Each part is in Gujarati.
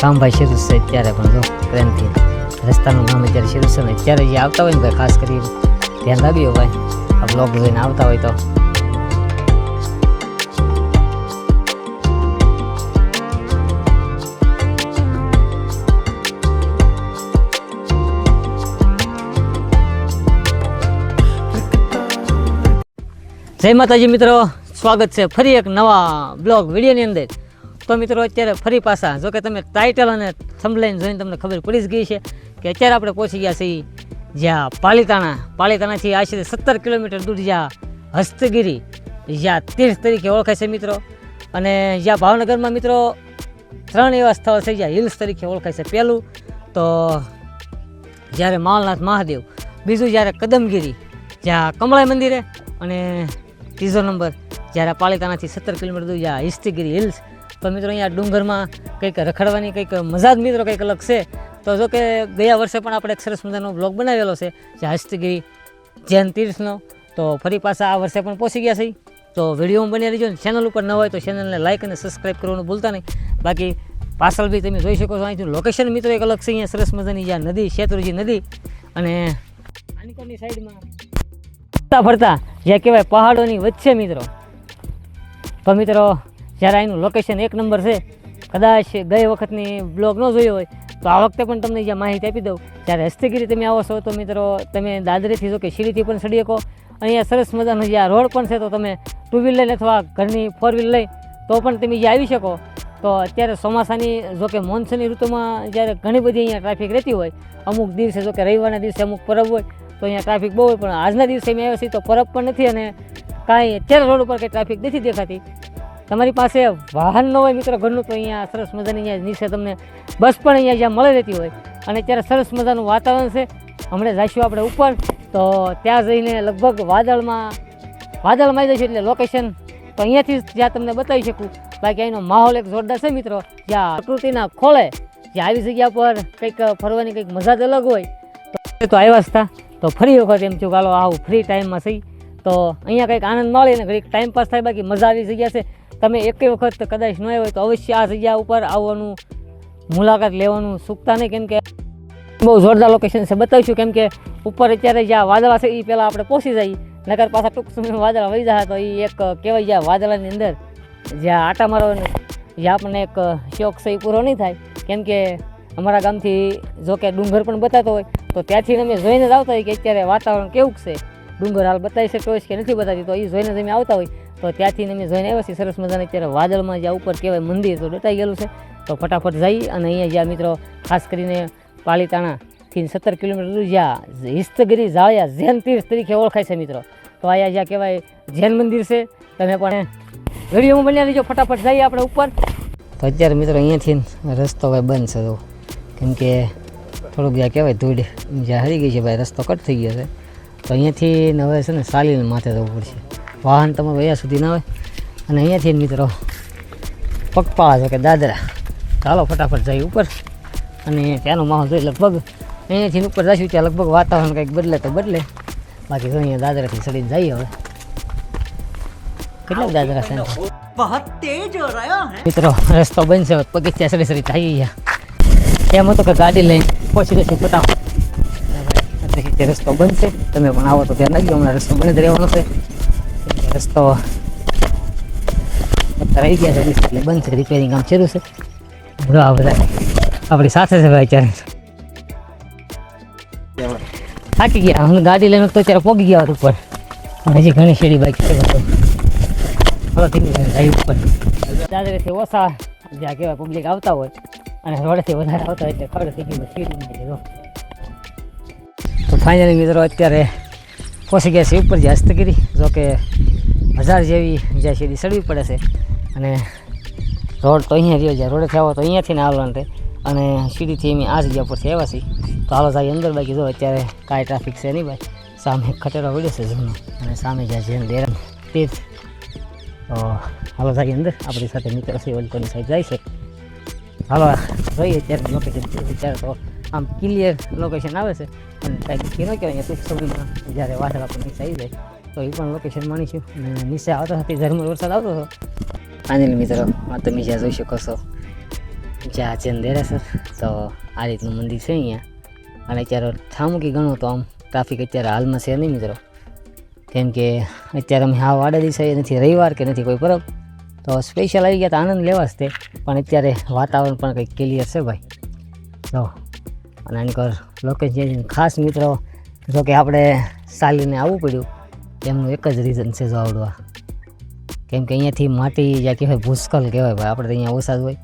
કામભાઈ શરૂ છે ત્યારે પણ જો પ્રેમથી રસ્તાનું નામ અત્યારે શરૂ છે ને અત્યારે જે આવતા હોય ને ભાઈ ખાસ કરી ધ્યાન રાખજો ભાઈ. આ બ્લોગ જોઈને આવતા હોય તો. જય માતાજી મિત્રો, સ્વાગત છે ફરી એક નવા બ્લોગ વિડીયોની અંદર. તો મિત્રો, અત્યારે ફરી પાછા. જો કે તમે ટાઇટલ અને થંબલાઈન જોઈને તમને ખબર પડી જ ગઈ છે કે અત્યારે આપણે પહોંચી ગયા છીએ જ્યાં પાલીતાણા. પાલીતાણાથી આશરે સત્તર કિલોમીટર દૂર જ્યાં હસ્તગીરી, જ્યાં તીર્થ તરીકે ઓળખાય છે મિત્રો. અને જ્યાં ભાવનગરમાં મિત્રો ત્રણ એવા સ્થળો છે જ્યાં હિલ્સ તરીકે ઓળખાય છે પહેલું. તો જ્યારે માલનાથ મહાદેવ, બીજું જ્યારે કદમગીરી, જ્યાં કમળાઈ મંદિરે, અને ત્રીજો નંબર જ્યારે પાલિતાણાથી સત્તર કિલોમીટર દૂર જ્યાં હિસ્તીગીરી હિલ્સ તો મિત્રો અહીંયા ડુંગરમાં કંઈક રખડવાની કંઈક મજા જ મિત્રો કંઈક અલગ છે. તો જો કે ગયા વર્ષે પણ આપણે એક સરસ મજાનો બ્લોગ બનાવેલો છે જે હસ્તગીરી જૈન તીર્થનો. તો ફરી પાછા આ વર્ષે પણ પહોંચી ગયા છે તો વિડીયોમાં બની રહીજો ને ચેનલ ઉપર ન હોય તો ચેનલને લાઇક અને સબસ્ક્રાઈબ કરવાનું ભૂલતા નહીં. બાકી પાછળ બી તમે જોઈ શકો છો, અહીંથી લોકેશન મિત્રો એક અલગ છે, અહીંયા સરસ મજાની જ્યાં નદી, શેત્રુજી નદી અને આનકોની સાઈડમાં ફરતા ફરતા જ્યાં કહેવાય પહાડોની વચ્ચે મિત્રો. તો મિત્રો જ્યારે અહીંનું લોકેશન એક નંબર છે, કદાચ ગઈ વખતની બ્લોગ ન જોયો હોય, તો આ વખતે પણ તમને જ્યાં માહિતી આપી દઉં. જ્યારે હસ્તગીરી તમે આવો છો, તો મિત્રો, તમે દાદરેથી જો કે શીરીથી પણ ચડી શકો અહીંયા સરસ મજાનો જ્યાં રોડ પણ છે, તો તમે ટુ વ્હીલ લઈને અથવા ઘરની ફોર વ્હીલ લઈ, તો પણ તમે જ્યાં આવી શકો. તો અત્યારે ચોમાસાની જો કે મોન્સૂનની ઋતુમાં જ્યારે ઘણી બધી અહીંયા ટ્રાફિક રહેતી હોય, અમુક દિવસે જો કે રવિવારના દિવસે અમુક પરબ હોય, તો અહીંયા ટ્રાફિક બહુ હોય, પણ આજના દિવસે મેં આવ્યા છીએ તો પરબ પણ નથી અને કાંઈ અત્યારે રોડ ઉપર કંઈ ટ્રાફિક નથી દેખાતી. તમારી પાસે વાહન ન હોય મિત્રો, ઘરનું તો અહીંયા સરસ મજાની અહીંયા નીચે તમને બસ પણ અહીંયા જ્યાં મળી રહેતી હોય. અને અત્યારે સરસ મજાનું વાતાવરણ છે. હમણાં જઈશું આપણે ઉપર. તો ત્યાં જઈને લગભગ વાદળમાં વાદળમાં આવી જઈશું એટલે લોકેશન તો અહીંયાથી જ્યાં તમને બતાવી શકું. બાકી અહીંનો માહોલ એક જોરદાર છે મિત્રો. જ્યાં પ્રકૃતિના ખોળે જે આવી જગ્યા પર કંઈક ફરવાની કંઈક મજા જ અલગ હોય. તો આવ્યા હતા તો. ફરી વખત એમ થયું ચાલો આવું ફ્રી ટાઈમમાં થઈ. તો અહીંયા કંઈક આનંદ મળે ને ઘડીક ટાઈમ પાસ થાય, બાકી મજા આવી જગ્યા છે. તમે એક વખત કદાચ ન આવ્યો હોય તો અવશ્ય આ જગ્યા ઉપર આવવાનું, મુલાકાત લેવાનું ચૂકતા નહીં. કેમ કે બહુ જોરદાર લોકેશન છે. બતાવીશું કેમ કે ઉપર અત્યારે જ્યાં વાદળા છે એ પહેલાં આપણે પહોંચી જઈએ. નગર પાછા ટૂંક સમયમાં વાદળા વહી જાય તો એ એક કહેવાય જ્યાં વાદળાની અંદર જ્યાં આટા મારવાનો, જ્યાં આપણને એક શોખ છે એ પૂરો નહીં થાય. કેમ કે અમારા ગામથી જો કે ડુંગર પણ બતાતો હોય, તો ત્યાંથી અમે જોઈને જ આવતા હોય કે અત્યારે વાતાવરણ કેવું છે. ડુંગર હાલ બતાવી શકતો હોય કે નથી બતાવતી તો એ જોઈને તમે આવતા હોય. તો ત્યાંથી અમે જોઈને આવ્યા છીએ સરસ મજાના. અત્યારે વાદળમાં જ્યાં ઉપર કહેવાય મંદિર તો દટાઈ ગયેલું છે. તો ફટાફટ જઈ અને અહીંયા જ્યાં મિત્રો ખાસ કરીને પાલીતાણાથી સત્તર કિલોમીટર દૂર જ્યાં હિસ્તગીરી જાળિયા જૈન તીર્થ તરીકે ઓળખાય છે મિત્રો. તો અહીંયા જ્યાં કહેવાય જૈન મંદિર છે. તમે પણ વિડીયોમાં બન્યા રહીજો. ફટાફટ જઈએ આપણે ઉપર. તો અત્યારે મિત્રો અહીંયાથી રસ્તો ભાઈ બંધ છે તો કેમ કે થોડુંક જ્યાં કહેવાય ધૂળ જ્યાં હરી ગઈ છે ભાઈ, રસ્તો કટ થઈ ગયો છે. તો અહીંયાથી હવે છે ને સાલીને માથે જવું પડશે. વાહન તમારું અહીંયા સુધી ના હોય. અને અહીંયાથી મિત્રો પગપાળા છે કે દાદરા. ચાલો ફટાફટ જાય ઉપર. અને ત્યાંનો માહોલ જોઈ લગભગ. અહીંયાથી ઉપર જઈશું ત્યાં લગભગ વાતાવરણ કંઈક બદલે તો બદલે. બાકી અહીંયા દાદરાથી ચડીને જઈએ હવે. કેટલા દાદરા છે મિત્રો રસ્તો બનશે પગથિયા સડી સડી થઈ ગયા. એમ હતું કે ગાડી લઈને પહોંચી જશે ફટાફટ. કે રસ્તો બંધ છે તમે પણ આવો તો ધ્યાન રાખજો, હમણાં રસ્તો બંધ રહેવાનો છે. રસ્તો રહી ગયા છે, એટલે બંધ છે રિપેરિંગ કામ શરૂ છે. જો આ બધા આપણી સાથે છે ભાઈ અત્યારે. થાકી ગયા, હું ગાડી લઈને તો અત્યારે પોગી ગયા ઉપર. હજી ઘણી શેરી બાઈક છે હવે ધીમે ધીમે ઓછા, જ્યાં કહેવાય પબ્લિક આવતા હોય, અને રોડેથી વધારે આવતા હોય, એટલે ખબર થઈ જો તો ફાઇનલી મિત્રો, અત્યારે પહોંચી ગયા છે ઉપર જે હસ્તગીરી. જો કે હજાર જેવી જ્યાં સીધી ચડવી પડે છે. અને રોડ તો અહીંયા રહ્યો છે. રોડેથી આવો તો અહીંયાથી ને આવવાનું રહે અને સીડીથી એમ આ જગ્યા પરથી આવ્યા છીએ. તો હાલો જાય અંદર બાકી જો અત્યારે કાંઈ ટ્રાફિક છે નહીં ભાઈ. સામે ખટેડો પડ્યો છે જૂનો. અને સામે જ્યાં જેમ ડેરમ તે જ. તો હાલો જાય અંદર આપણી સાથે મિત્ર છે ઓલકોની સાઈડ જાય છે. હાલો જોઈએ અત્યારે લોકેશન અત્યારે તો. આમ ક્લિયર લોકેશન આવે છે. અને કાંઈક નક્કી ન અહીંયા ટૂંક સમયમાં જ્યારે વાદળ આપણને નીચે આવી જાય, તો એ પણ લોકેશન માણીશું અને નીચે આવતા સાથે ઝરમર વરસાદ આવતો હતો. ફાઇનલ મિત્રો, આ તમે જ્યાં જોઈ શકો છો. જ્યાં ચેન દેરાસર તો આ રીતનું મંદિર છે અહીંયા. અને અત્યારે થામુકી ગણો તો આમ ટ્રાફિક અત્યારે હાલમાં છે નહીં મિત્રો. કેમ કે અત્યારે અમે હા વાડા દિવસે નથી, રવિવાર કે નથી કોઈ પરબ તો સ્પેશિયલ આવી ગયા તો, આનંદ લેવાશે પણ અત્યારે વાતાવરણ પણ કંઈક ક્લિયર છે ભાઈ. જો અને આની લોકેશ લોકેશન ખાસ મિત્રો, જો કે આપણે સાલીને આવવું પડ્યું, એમનું એક જ રીઝન છે જો આવડવા. કેમ કે અહીંયાથી માટી જ્યાં કહેવાય ભૂસ્કલ કહેવાય ભાઈ, આપણે અહીંયા ઓછા હોય.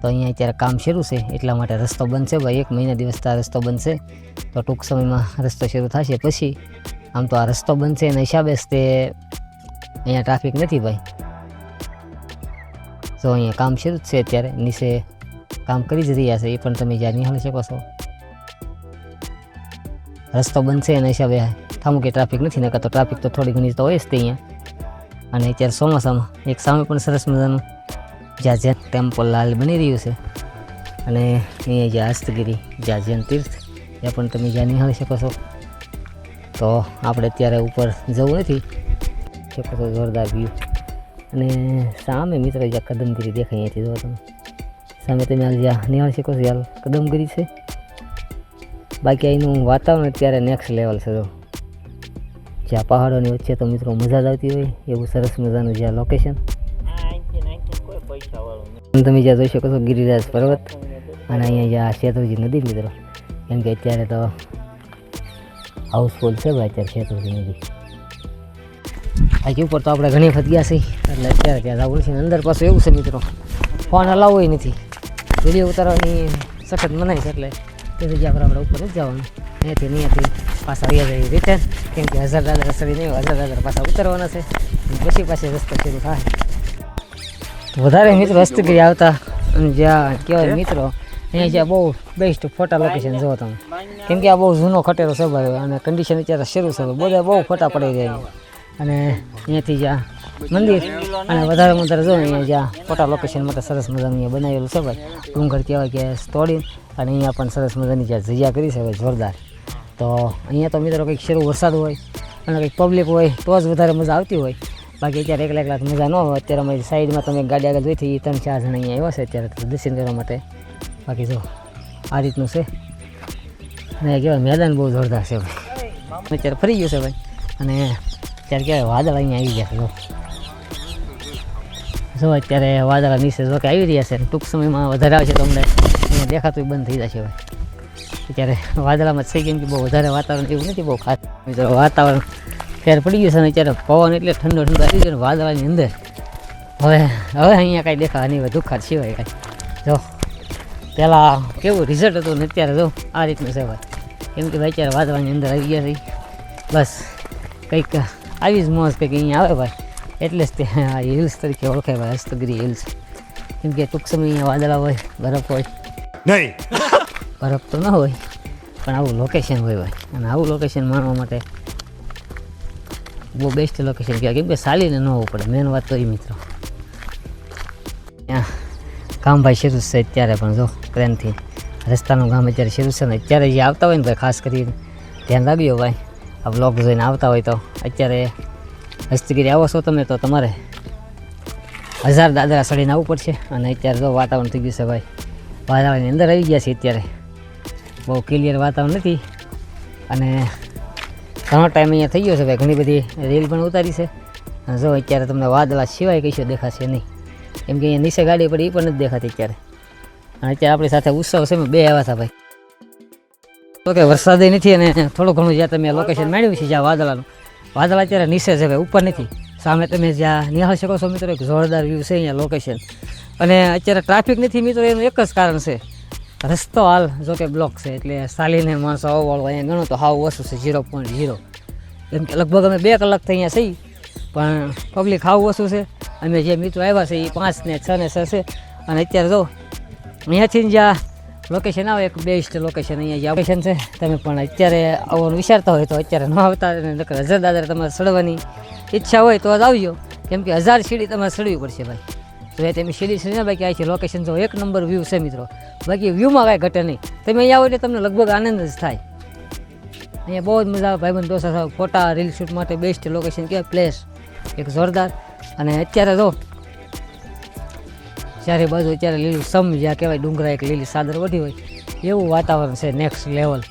તો અહીંયા અત્યારે કામ શરૂ છે, એટલા માટે રસ્તો બનશે ભાઈ, એક મહિના દિવસ આ રસ્તો બનશે. તો ટૂંક સમયમાં રસ્તો શરૂ થશે. પછી આમ તો આ રસ્તો બનશે, એના હિસાબે તે અહીંયા ટ્રાફિક નથી ભાઈ. તો અહીંયા કામ શરૂ જ છે અત્યારે, નીચે કામ કરી જ રહ્યા છે, એ પણ તમે જ્યાં નિહાળી શકો છો. રસ્તો બનશે એના હિસાબે થમું કે ટ્રાફિક નથી, નકર તો ટ્રાફિક તો થોડી ઘણી તો હોય જ તે અહીંયા. અને અત્યારે ચોમાસામાં એક સામે પણ સરસ મજાનું જ્યાં જૈન ટેમ્પલ લાલ બની રહ્યું છે. અને અહીંયા જ્યાં હસ્તગીરી જ્યાં જૈન તીર્થ ત્યાં પણ તમે જ્યાં નિહાળી શકો છો. તો આપણે અત્યારે ઉપર જવું નથી. શકો છો જોરદાર વ્યૂ અને સામે મિત્ર જ્યાં કદમગીરી દેખાય અહીંયાથી જો તમે. સામે તમે જ્યાં નિહાળી શકો છો હાલ કદમગીરી છે. બાકી અહીંનું વાતાવરણ અત્યારે નેક્સ્ટ લેવલ છે જો. જ્યાં પહાડોની વચ્ચે તો મિત્રો મજા જ આવતી હોય, એવું સરસ મજાનું જ્યાં લોકેશન તમે જ્યાં જોઈ શકો છો ગિરિરાજ પર્વત અને અહીંયા જ્યાં શેતુજી નદી મિત્રો. કેમ કે અત્યારે તો હાઉસફુલ છે ભાઈ અત્યારે શેતુજી નદી. બાકી ઉપર તો આપણે ઘણી વખત ગયા છીએ, એટલે અત્યારે ત્યાં જવું છે અંદર પાછું એવું છે મિત્રો, ફોન હલાવવો નથી. વીડિયો ઉતારવાની સખત મનાય છે, એટલે તે જગ્યા પર આપણે ઉપર જ જવાનું. અહીંયાથી અહીંયાથી પાછા જઈએ રિટર્ન કેમ કે હજાર દાદર રસડી નહીં હજાર દાદર પાછા ઉતરવાના છે. પછી પાછી રસ્તો શરૂ થાય. વધારે મિત્રો હસ્તગીરી આવતા અને જ્યાં કહેવાય મિત્રો, અહીંયા જ્યાં બહુ બેસ્ટ ફોટા લોકેશન જોવો તમે. કેમ કે આ બહુ જૂનો ખટેરો છે અને કન્ડિશન અત્યારે શરૂ છે બધા બહુ ફોટા પડી જાય અને અહીંયાથી જ્યાં મંદિર. અને વધારે વધારે જો અહીંયા જ્યાં ફોટા લોકેશન માટે સરસ મજાનું અહીંયા બનાવેલું છે ભાઈ. ડુંગર કહેવાય કે તોડી અને અહીંયા પણ સરસ મજાની જ્યાં જગ્યા કરી છે ભાઈ, જોરદાર. તો અહીંયા તો મિત્રો કંઈક શરૂ વરસાદ હોય અને કંઈક પબ્લિક હોય તો જ વધારે મજા આવતી હોય. બાકી અત્યારે એકલા એકલા મજા ન હોય અત્યારે અમારી સાઈડમાં તમે ગાડી આગળ જોઈ થઈ ત્રણ ચાર જણા અહીંયા આવ્યા છે અત્યારે દર્શન કરવા માટે. બાકી જો આ રીતનું છે. અને કહેવાય મેદાન બહુ જોરદાર છે ભાઈ. અત્યારે ફરી ગયું છે ભાઈ. અને અત્યારે કહેવાય વાદળ અહીંયા આવી ગયા છે જો અત્યારે વાદળા નીચે જો કે આવી રહ્યા છે ટૂંક સમયમાં વધારે આવશે તો અમને અહીંયા દેખાતું બંધ થઈ જશે ભાઈ અત્યારે વાદળામાં થઈ કેમ કે બહુ વધારે વાતાવરણ એવું નથી, બહુ ખાસ. વાતાવરણ ફેર પડી ગયું છે અને અત્યારે પવન એટલે ઠંડો ઠંડો આવી ગયો વાદળાની અંદર. હવે હવે અહીંયા કાંઈ દેખા નહીં વધુ ખાટ સિવાય કાંઈ. જો પહેલાં કેવું રિઝલ્ટ હતું ને, અત્યારે જો, આ રીતનું છે ભાઈ કેમ કે ભાઈ, અત્યારે વાદળાની અંદર આવી ગયા છે. બસ, કંઈક આવી જ મોજ કંઈક અહીંયા આવે ભાઈ. એટલે જ તે આ હિલ્સ તરીકે ઓળખાય ભાઈ હસ્તગીરી હિલ્સ. કેમ કે ટૂંક સમય અહીંયા વાદળા હોય બરફ હોય. નહીં. બરફ તો ન હોય પણ આવું લોકેશન હોય ભાઈ. અને આવું લોકેશન માણવા માટે બહુ બેસ્ટ લોકેશન કહેવાય. કેમ કે સાલીને ન હોવું પડે. મેન વાત તો એ મિત્રો. ત્યાં કામ ભાઈ શરૂ છે અત્યારે પણ જો ટ્રેનથી રસ્તાનું ગામ અત્યારે શરૂ છે ને અત્યારે જે આવતા હોય ને ભાઈ ખાસ કરીને ધ્યાન રાખજો ભાઈ. આ બ્લોગ જોઈને આવતા હોય તો અત્યારે હસ્તગીરી આવો છો તમે તો તમારે હજાર દાદરા સડીને આવવું પડશે. અને અત્યારે જો વાતાવરણ થઈ ગયું છે ભાઈ. વાતાવરણની અંદર આવી ગયા છે અત્યારે. બહુ ક્લિયર વાતાવરણ નથી. અને ઘણો ટાઈમ અહીંયા થઈ ગયો છે ભાઈ. ઘણી બધી રીલ પણ ઉતારી છે. અને જો અત્યારે તમને વાદળા સિવાય કશું દેખાશે નહીં. કેમ કે અહીંયા નીચે ગાડી પડી, એ પણ નથી દેખાતી અત્યારે. અને અત્યારે આપણી સાથે ઉત્સવ છે બે આવ્યા હતા ભાઈ. તો કે વરસાદે નથી અને થોડું ઘણું જ્યાં તમે લોકેશન મેળવ્યું છે, જ્યાં વાદળાનું વાદળા અત્યારે નીચે છે ભાઈ ઉપર નથી. સામે તમે જ્યાં નિહાળી શકો છો મિત્રો, એક જોરદાર વ્યૂ છે અહીંયા લોકેશન અને અત્યારે ટ્રાફિક નથી મિત્રો, એનું એક જ કારણ છે. રસ્તો હાલ જો કે બ્લોક છે, એટલે ચાલીને માણસો આવવાળો અહીંયા ગણો તો હાવ ઓછું છે ઝીરો પોઈન્ટ ઝીરો એમ કે લગભગ અમે બે કલાકથી અહીંયા છીએ, પણ પબ્લિક હાવ ઓછું છે. અમે જે મિત્રો આવ્યા છે, એ પાંચ ને છ ને છ છે. અને અત્યારે જો, અહીંયાથી જ્યાં લોકેશન આવે, એક બેસ્ટ લોકેશન અહીંયા લોકેશન છે, તમે પણ અત્યારે આવવાનું વિચારતા હોય તો અત્યારે ન આવતા અને હજાર દાદર તમારે સડવાની ઈચ્છા હોય તો જ આવજો. કેમ કે હજાર સીડી તમારે સડવી પડશે ભાઈ. તો એ તમે સીડી સડીને બાકી આ છે લોકેશન જો એક નંબર વ્યૂ છે મિત્રો. બાકી વ્યૂમાં કાંઈ ઘટે નહીં. તમે અહીંયા આવો એટલે તમને લગભગ આનંદ જ થાય. અહીંયા બહુ જ મજા આવે. ભાઈબંધ દોસ્ત ફોટા રીલ શૂટ માટે બેસ્ટ લોકેશન કહેવાય પ્લેસ એક જોરદાર. અને અત્યારે જો ચારે બાજુ અત્યારે લીલું સમ જ્યાં કહેવાય, ડુંગરા એક લીલી સાદર વધી હોય, એવું વાતાવરણ છે નેક્સ્ટ લેવલ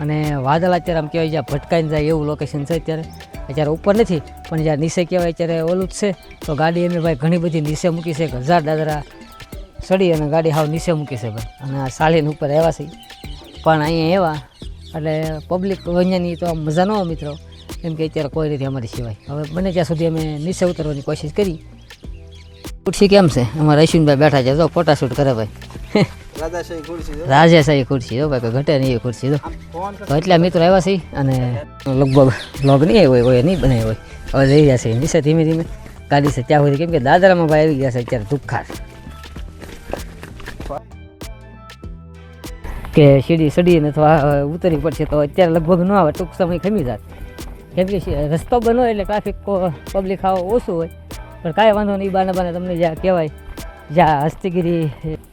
અને વાદળ અત્યારે આમ કહેવાય જ્યાં ભટકાઈને જાય એવું લોકેશન છે અત્યારે. અત્યારે ઉપર નથી, પણ જ્યાં નીચે કહેવાય અત્યારે ઓલું જ છે. તો ગાડી એમ ભાઈ ઘણી બધી નીચે મૂકી છે હજાર દાદરા ચડી અને ગાડી હાવ નીચે મૂકી છે ભાઈ. અને આ સાલીન ઉપર આવ્યા છે. પણ અહીંયા એવા, એટલે પબ્લિક વન્યની તો આમ મજા ન મિત્રો. કેમ કે અત્યારે કોઈ નથી અમારી સિવાય. હવે બને ત્યાં સુધી અમે નીચે ઉતરવાની કોશિશ કરી. ખુરશી કેમ છે. અમારા અશ્વિનભાઈ બેઠા છે. તો ફોટાશૂટ કરે ભાઈ. રાજાશાહી ખુરશી જો ભાઈ ઘટે નહીં એ ખુરશી. જો તો એટલા મિત્રો આવ્યા છે અને લગભગ લોગ નહીં આવ્યો હોય નહીં બનાવ્યો હોય. હવે જઈ ગયા છે. નીચે ધીમે ધીમે ગાડી છે. ત્યાં સુધી કેમ કે દાદરામાં ભાઈ આવી ગયા છે અત્યારે દુખાર કે સીડી સડીને અથવા ઉતરવી પડશે તો અત્યારે લગભગ ન આવે ટૂંક સમય ખમી જાય. કેમ કે રસ્તો બનો એટલે ટ્રાફિક પબ્લિક આવો ઓછું હોય. પણ કાંઈ વાંધો નહીં બાને બાને તમને જ્યાં કહેવાય, જ્યાં હસ્તીગીરી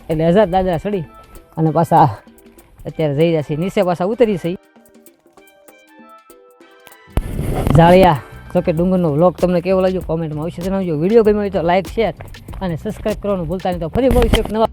એટલે હજાર દાદરા સડી અને પાછા અત્યારે જઈ રહ્યા છે નીચે પાછા ઉતરી છે જાળિયા, તો કે ડુંગરનો વ્લોગ તમને કેવો લાગ્યો? કોમેન્ટમાં આવશે જણાવજો. વીડિયો ગમ્યો હોય તો લાઈક શેર અને સબસ્ક્રાઈબ કરવાનું ભૂલતા નહીં. તો ફરી મળીશું એક નવા